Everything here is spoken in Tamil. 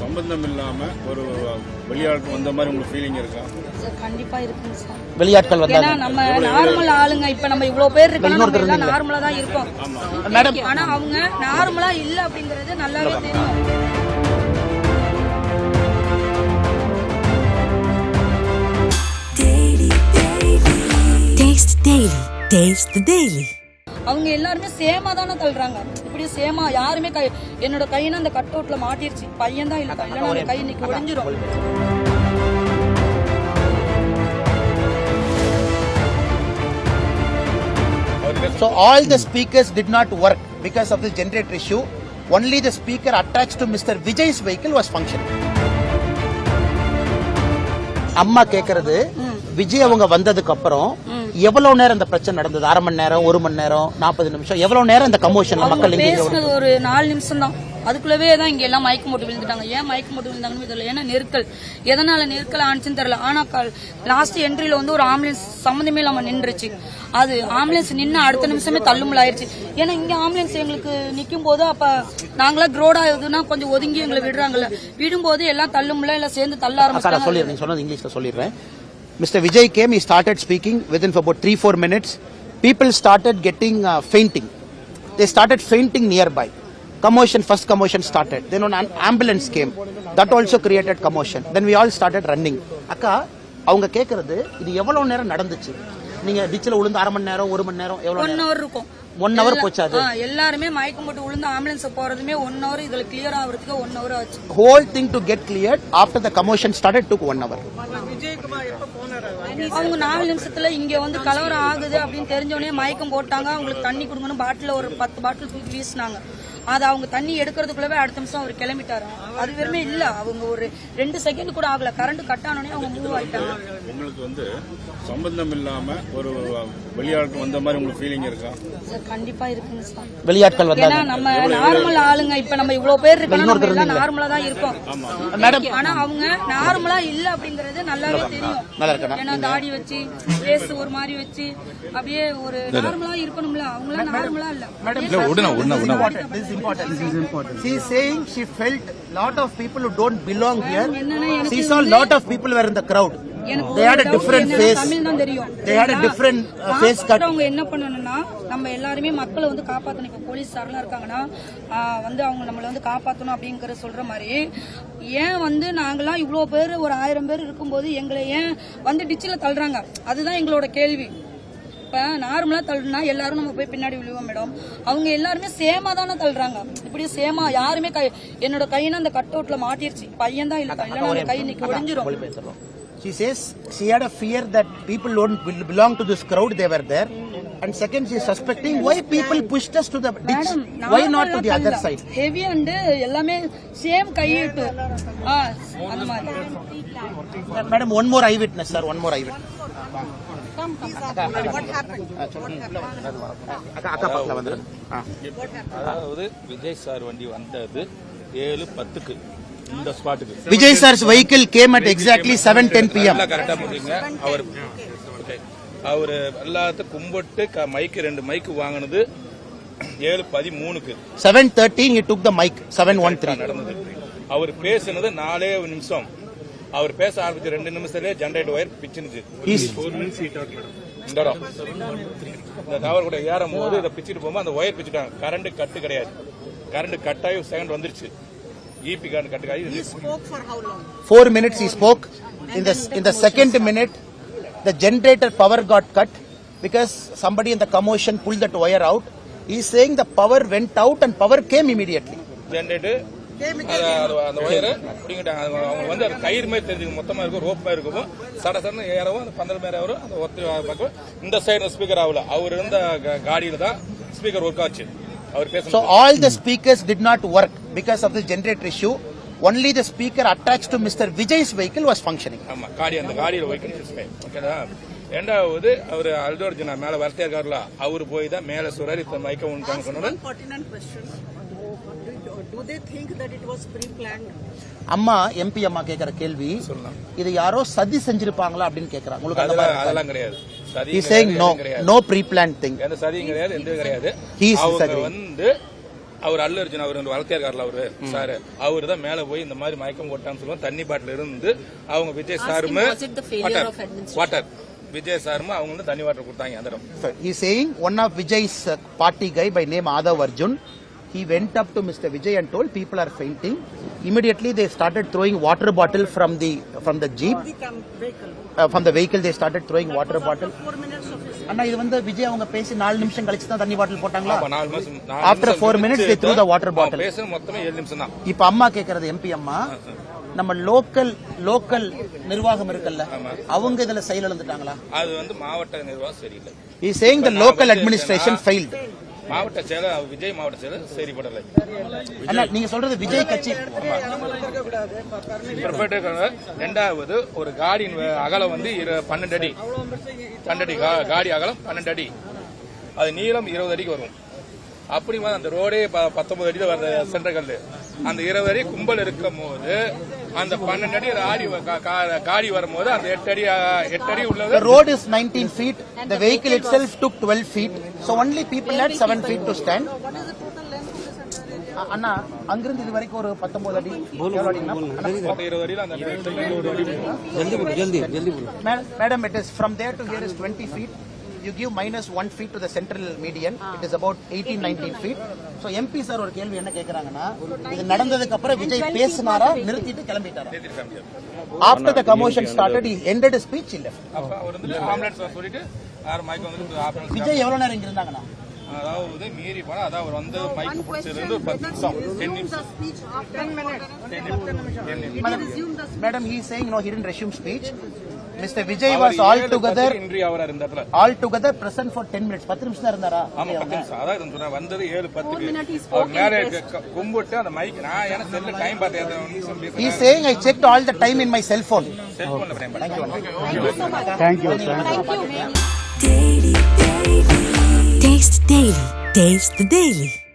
சம்பந்தம் இல்லாம ஒரு வெளியாட்கள் வந்த மாதிரி உங்களுக்கு ஃபீலிங் இருக்கா? சார் கண்டிப்பா இருக்குங்க சார். வெளியாட்கள் வந்தாங்க. நம்ம நார்மல் ஆளுங்க இப்ப நம்ம இவ்வளவு பேர் இருக்கோம் நம்ம எல்லாம் நார்மலா தான் இருக்கோம். மேடம் ஆனா அவங்க நார்மலா இல்ல அப்படிங்கறது நல்லாவே தெரியும். Taste the Daily. Taste the Daily. அவங்க எல்லாருமே சேமா தானே தள்ளுறாங்க. இப்படி சேமா யாருமே கை என்னோட கையின அந்த கட் அவுட்ல மாட்டிருச்சு பையன் தான் இல்ல இல்லைன்னா அந்த கை இன்னைக்கு ஒடிஞ்சிரும் So all the speakers did not work because of the generator issue. Only the speaker attached to Mr. Vijay's vehicle was functioning. அம்மா கேக்குறது விஜய் அவங்க வந்ததுக்கு அப்புறம் எவ்வளவு நேரம் இந்த பிரச்சனை நடந்தது? அரை மணி நேரம் ஒரு மணி நேரம் நாற்பது நிமிஷம்? எவ்வளவு நேரம் இந்த அவங்க மக்கள் பேசுனது ஒரு நாலு நிமிஷம் தான் அதுக்குள்ளவே தான் இங்க எல்லாம் மயக்க போட்டு விழுந்துட்டாங்க. ஏன் மயக்க போட்டு விழுந்தாங்கன்னு தெரியல. ஏன்னா நெருக்கல். எதனால நெருக்கல் ஆனிச்சுன்னு தெரியல. ஆனா லாஸ்ட் என்ட்ரில வந்து ஒரு ஆம்புலன்ஸ் சம்மந்தமே இல்லாம நின்றுச்சு. அது ஆம்புலன்ஸ் நின்று அடுத்த நிமிஷமே தள்ளுமுள்ள ஆயிருச்சு. ஏன்னா இங்க ஆம்புலன்ஸ் எங்களுக்கு நிக்கும் போது அப்ப நாங்களா க்ரோடா இதுனா கொஞ்சம் ஒதுங்கி எங்களை விடுறாங்கல்ல. விடும்போது எல்லாம் தள்ளுமுள்ள எல்லாம் சேர்ந்து தள்ள ஆரம்பிச்சாங்க சொல்லிடுறேன். சொன்னது இங்கிலீஷ்ல சொல்லிடுறேன். Mr. Vijay came, he started speaking within for about three four minutes people started getting uh, fainting they started fainting nearby commotion first commotion started then an ambulance came that also created commotion then we all started running அக்கா அவங்க கேக்குறது இது எவ்வளவு நேரம் நடந்துச்சு நீங்க டிச்சில் விழுந்து அரை மணி நேரம் ஒரு மணி நேரம் எவ்வளவு ஒன் ஹவர் இருக்கும். ஒன் ஹவர் போச்சு அது? எல்லாருமே மயக்கம் போட்டு விழுந்து ஆம்புலன்ஸ் போறதுமே ஒன் ஹவர் இதுல கிளியர் ஆகுறதுக்கு ஒன் ஹவர் ஆச்சு. Whole thing to get cleared after the commotion started took one hour. அவங்க நாலு நிமிஷத்துல இங்க வந்து கலவரம் ஆகுது அப்படின்னு தெரிஞ்சவொடனே மயக்கம் போட்டாங்க. அவங்களுக்கு தண்ணி கொடுங்கன்னு பாட்டில ஒரு பத்து பாட்டில் தூக்கி வீசினாங்க. அது அவங்க தண்ணி எடுக்கிறதுக்குள்ளவே அடுத்த நிமிஷம் அவர் கிளம்பிட்டாரு அது வெறுமே இல்ல. அவங்க ஒரு ரெண்டு செகண்ட் கூட ஆகல. கரண்ட் கட் ஆனோடனே அவங்க மூவ் ஆயிட்டாங்க. உங்களுக்கு வந்து சம்பந்தம் இல்லாம ஒரு வெளியாட்கள் வந்த மாதிரி உங்களுக்கு ஃபீலிங் இருக்கா? சார் கண்டிப்பா இருக்குங்க சார். வெளியாட்கள் ஏன்னா வந்தாங்க நம்ம நார்மல் ஆளுங்க இப்ப நம்ம இவ்வளவு பேர் இருக்கோம் நம்ம எல்லாம் நார்மலா தான் இருக்கோம். மேடம். ஆனா அவங்க நார்மலா இல்ல அப்படிங்கறது நல்லாவே தெரியும். நல்லா இருக்கா? ஏன்னா தாடி வச்சு ஃபேஸ் ஒரு மாதிரி வச்சு அப்படியே ஒரு நார்மலா இருக்கணும்ல. அவங்களாம் நார்மலா இல்ல. is important. This is important. She is saying she felt lot of people who don't belong here. She saw lot of people were in the crowd. They had a different face. Tamil தான் தெரியும் They had a different uh, face cut. அவங்க என்ன பண்ணணும்னா நம்ம எல்லாருமே மக்களை வந்து காப்பாத்தணும் இப்ப போலீஸ் சார்லாம் இருக்காங்கன்னா வந்து அவங்க நம்மள வந்து காப்பாத்தணும் அப்படிங்கற சொல்ற மாதிரி ஏன் வந்து நாங்கெல்லாம் இவ்வளவு பேர் ஒரு ஆயிரம் பேர் இருக்கும்போது எங்களை ஏன் வந்து டிச்சில தள்ளுறாங்க அதுதான் எங்களோட கேள்வி இப்ப நார்மலா தள்ளுனா எல்லாரும் நம்ம போய் பின்னாடி விழுவோம் மேடம் அவங்க எல்லாருமே சேமா தானே தள்ளுறாங்க இப்படி சேமா யாருமே கை என்னோட கையின அந்த கட் அவுட்ல மாட்டிருச்சு பையன் தான் இல்ல இல்லைன்னா அந்த கை இன்னைக்கு ஒடிஞ்சிரும் She says she had a fear that people don't bel- belong to this crowd. They were there. And second, she is suspecting why people pushed us to the ditch. Why not to the other side? Heavy and எல்லாமே சேம் கையிட்டு ஆ, அந்த மாதிரி Madam, one more eyewitness, sir. One more அதாவது விஜய் சார் வண்டி வந்தது ஏழு பத்துக்கு. இந்த ஸ்பாட்டுக்கு. Vijay sir's vehicle came at exactly 7:10 p.m. நல்லா கரெக்டா புரியுங்க அவர். அவரு எல்லாத்தையும் கும்பிட்டு க- மைக்கு ரெண்டு மைக்கு வாங்கினது ஏழு பதிமூணுக்கு. 7:13 he took the mic. 7:13. நடந்தது. அவர் பேசினது நாலே நிமிஷம். அவர் பேச ஆரம்பிச்ச ரெண்டு நிமிஷத்துலயே ஜெனரேட்டர் ஒயர் பிச்சுனுச்சு இந்த இடம் இந்த டவர் கூட ஏறும் போது இதை பிச்சுட்டு போகும்போது அந்த ஒயர் பிச்சுட்டாங்க கரண்ட் கட்டு கிடையாது கரண்ட் கட்டாயி செகண்ட் வந்துருச்சு ஈபி கரண்ட் கட்டு ஆகி four minutes he spoke. In the in the second minute, the generator power got cut because somebody in the commotion pulled that wire out. He's saying the power went out and power came immediately. Generator அந்த ஒயரை பிடிங்கிட்டாங்க. அவங்க வந்து அது கயிறு மாதிரி தெரிஞ்சுக்கும் மொத்தமா இருக்கும் ரோப் மாதிரி இருக்கும். சட சடன்னு ஏறவும் அந்த பந்தல் மாதிரி வரும் அந்த ஒத்த பக்கம் இந்த சைடு ஸ்பீக்கர் ஆகல. அவர் இருந்த காடியில தான் ஸ்பீக்கர் ஒர்க் ஆச்சு. அவர் பேச So all the speakers did not work because of the generator issue. Only the speaker attached to Mr. Vijay's vehicle was functioning. ஆமா காடி அந்த காடியில வைக்கணும் ஓகேதா ரெண்டாவது அவர் அல்டோர்ஜினா மேல வரத்தே இருக்காருல அவரு போய் தான் மேல இப்ப மைக்க உண்டாங்க சொன்னோட அம்மா எம்பி அம்மா கேக்குற கேள்வி இது யாரோ சதி செஞ்சிருப்பாங்களா அப்படின்னு உங்களுக்கு மாதிரி அதெல்லாம் கிடையாது. சதி He's saying no, கிடையாது. No pre-planned thing. எந்த சதியும் கிடையாது எந்த கிடையாது. Disagreeing. வந்து அவர் அல்ல அர்ஜுன் அவர் வளர்த்தியா இருக்கார்ல அவரு சார் அவரு தான் மேல போய் இந்த மாதிரி மயக்கம் போட்டான்னு சொல்லுவோம் தண்ணி பாட்டில் இருந்து அவங்க விஜய் சாருமு? வாட்டர் விஜய் சாருமு அவங்க வந்து தண்ணி வாட்டர் கொடுத்தாங்க அந்த இடம். Saying one of Vijay's uh, party guy by name Adav Arjun, he went up to Mr. Vijay and told people are fainting. Immediately they started throwing water bottle from the from the jeep, uh, from the vehicle they started throwing water bottle. அண்ணா இது வந்து விஜய் அவங்க பேசி நாலு நிமிஷம் கழிச்சு தான் தண்ணி பாட்டில் போட்டாங்களா they threw the water அவன் bottle. பேசுறது மொத்தமே ஏழு நிமிஷம் தான் இப்ப அம்மா கேக்குறது எம்பி அம்மா நம்ம லோக்கல் லோக்கல் நிர்வாகம் இருக்குல்ல அவங்க இதுல செயல் இழந்துட்டாங்களா அது வந்து மாவட்ட நிர்வாகம் சரியில்லை he is saying the நான் local மாவட்ட செயலர் விஜய் மாவட்ட செயலர் சரிப்படலை அண்ணா நீங்க சொல்றது விஜய் கட்சி. ரெண்டாவது ஒரு காடியின் அகலம் வந்து இரு- பன்னெண்டு அடி. பன்னெண்டு அடி கா- காடி அகலம் பன்னெண்டு அடி. அது நீளம் இருபது அடிக்கு வரும். அப்படி அந்த ரோடே ப- பத்தொன்பது அடி தான் வருது சென்டர் கல்லு. அந்த இருபது அடி கும்பல் இருக்கும் போது அந்த பன்னெண்டு அடி ஆடி காடி வரும்போது அந்த எட்டு அடி எட்டு அடி The உள்ளது road is 19 feet. The vehicle itself took 12 feet. So only people had 7 feet to stand. அ- அண்ணா அங்கிருந்து இது வரைக்கும் ஒரு 19 அடி. இருபது அடி ma- Madam, it is from there to here is 20 You give minus 1 feet to the central median. It is about 18, 19 feet. So MP sir ஒரு கேள்வி என்ன கேக்குறாங்கன்னா இது நடந்ததுக்கு அப்புறம் விஜய் பேசினாரா நிறுத்திட்டு கிளம்பிட்டாரா? After the commotion started, he ended his speech, he left. அப்ப அவர் வந்து ஆம்புலன்ஸ் சொல்லிட்டு யார் மயக்கம் வந்து ஆம்புலன்ஸ் விஜய் எவ்வளவு நேரம் இங்க இருந்தாங்கண்ணா அதாவது மீறி போனா அதான் அவர் வந்து மைக் பிடிச்சிருந்து ஒரு பத்து நிமிஷம். டென் நிமிஷம். Madam, Madam, he is saying no, he speech. Mr. Vijay was altogether இன்றி அவர் இந்த இடத்துல all together present for 10 minutes. 10 நிமிஷம் தான் இருந்தாரா ஆமா பத்து நிமிஷம் அதான் சொன்னேன் வந்தது ஏழு அவர் மேலே க- கும்பிட்டு அந்த மைக் நான் எனக்கு செல்ல டைம் பார்த்தேன் நிமிஷம் பேசுறேன் saying I checked all the time in my cell phone. செல்போன்ல time Thank you. Daily, daily. Taste the Daily. Taste